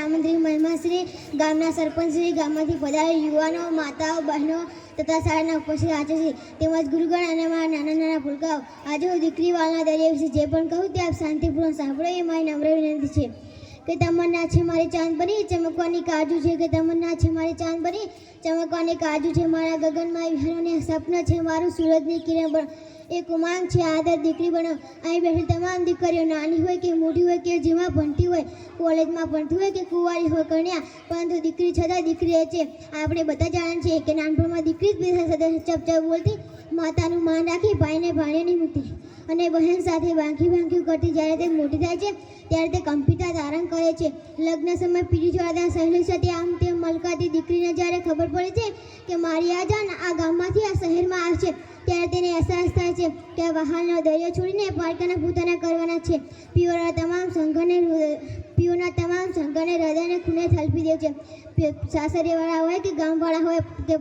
આમંત્રિત મહિમાશ્રી ગામના સરપંચશ્રી, ગામમાંથી પધારેલ યુવાનો, માતાઓ, બહેનો તથા શાળાના ઉપસ્થિત છે. તેમજ ગુરુગણ અને મારા નાના નાના ભૂલકાઓ. આજે હું દીકરી વાલના દરિયા વિશે જે પણ કહું તે આપ શાંતિપૂર્વક સાંભળો. એ મારી નમ્ર વિનંતી છે. કે તમન્ના છે, મારી ચાંદ બની, ચમકવાની કાજુ છે કે તમન્ના છે, મારી ચાંદ બની, ચમકવાની કાજુ છે, મારા ગગનમાં વિહારોને સપન છે, મારું સૂરજની કિરણ પણ એક ઉમાંગ છે, આદર દીકરી બનો અહીં બેઠી તમામ દીકરીઓ, નાની હોય કે મોટી હોય કે જેમાં ભણતી હોય, કોલેજમાં ભણતી હોય કે કુંવારી હોય, કન્યા, પરંતુ દીકરી છતાં દીકરી એ છે. આપણે બધા જાણીએ છીએ કે નાનપણમાં દીકરી જ ચપચપ બોલતી માતાનું માન રાખી ભાઈને ભાણે નહીં મૂકતી અને બહેન સાથે વાંકી વાંકી કરતી જ્યારે તે મોટી થાય છે, ત્યારે તે કમ્પ્યુટર ધારણ કરે છે. લગ્ન સમય પીડી જોડાતા સહેલી સાથે આમ તેમ મલકાતી દીકરીને જ્યારે ખબર પડે છે કે મારી આ જાન આ ગામમાંથી આ શહેરમાં આવશે ત્યારે તેને અહેસાસ થાય છે કે વાહનનો દરિયો છોડીને પારકાના પોતાના કરવાના છે. પીઓના તમામ સંઘને પીઓના તમામ સંઘને હૃદયને ખૂણે થલપી દે છે. સાસરીવાળા હોય કે ગામવાળા હોય કે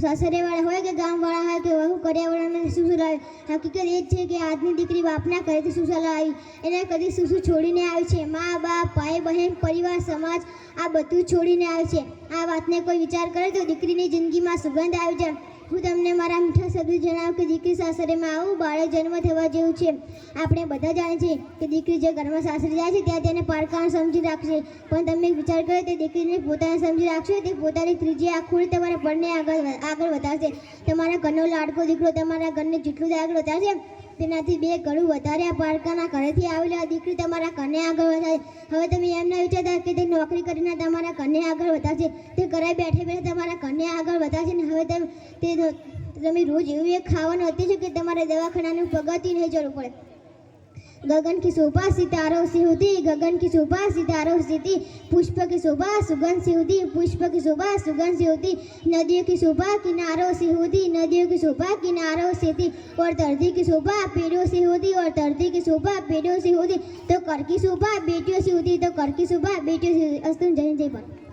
સાસરેવાળા હોય કે ગામવાળા હોય કે વહુ કર્યાવાળાને શું આવે હકીકત એ જ છે કે આજની દીકરી બાપના ઘરેથી શું આવી એને કદી શું છોડીને આવી છે. મા, બાપ, ભાઈ, બહેન, પરિવાર, સમાજ, આ બધું છોડીને આવે છે. આ વાતને કોઈ વિચાર કરે તો દીકરીની જિંદગીમાં સુગંધ આવી જાય. હું તમને મારા મીઠા શબ્દ જણાવું કે દીકરી સાસરેમાં આવું બાળક જન્મ થવા જેવું છે. આપણે બધા જાણીએ છીએ કે દીકરી જે ઘરમાં સાસરે જાય છે, ત્યાં તેને પારકાણ સમજી રાખશે. પણ તમે વિચાર કરો, તે દીકરીને પોતાને સમજી રાખશે, તે પોતાની ત્રીજી આંખોને તમારા પરને આગળ આગળ વધારશે. તમારા ઘરનો લાડકો દીકરો તમારા ઘરને જેટલું આગળ વધારશે તેનાથી બે ઘણું વધારે આ પારકાના ઘરેથી આવેલી આ દીકરી તમારા ઘરને આગળ વધારે. હવે તમે એમ ના વિચારતા કે તે નોકરી કરીને તમારા ઘરને આગળ વધારશે. તે ઘરે બેઠે બેઠે તમારા ઘરને આગળ વધારશે ને હવે તમે તે તમે રોજ એવું એક ખાવાનું હતું છે કે તમારે દવાખાનાનું પગતી નહીં જવું પડે. गगन की शोभा सितारों से होती गगन की शोभा सितारों से होती पुष्प की शोभा सुगंध से होती पुष्प की शोभा सुगंध से होती नदियों की शोभा किनारों से होती नदियों की शोभा किनारों से होती और धरती की शोभा पेड़ों से होती और धरती की शोभा पेड़ों से होती तो कर की शोभा बेटियों से होती तो कर की शोभा बेटियों से होती अस्तु जय जय पर